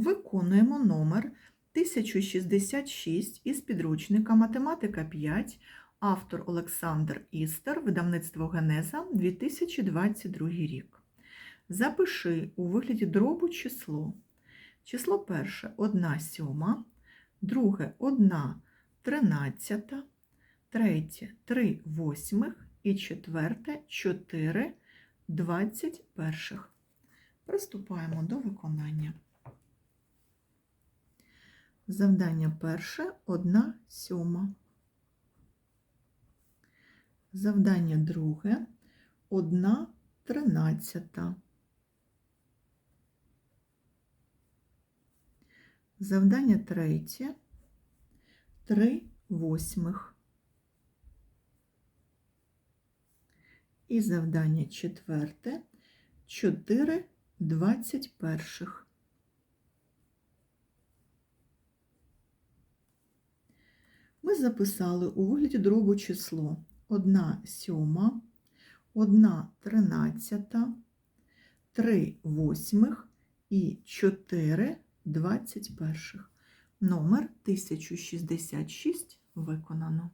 Виконуємо номер 1066 із підручника Математика 5, автор Олександр Істер, видавництво Генеза, 2022 рік. Запиши у вигляді дробу число. Число перше 1 сьома, друге 1 тринадцята, третє 3 восьмих і четверте 4 двадцять перших. Приступаємо до виконання. Завдання перше 1 сьома. Завдання друге 1 тринадцята. Завдання третє 3 восьмих. І завдання четверте 4 двадцять перших. Ми записали у вигляді дробу число 1 сьома, 1 тринадцята, 3 восьмих і 4 двадцять перших. Номер 1066 виконано.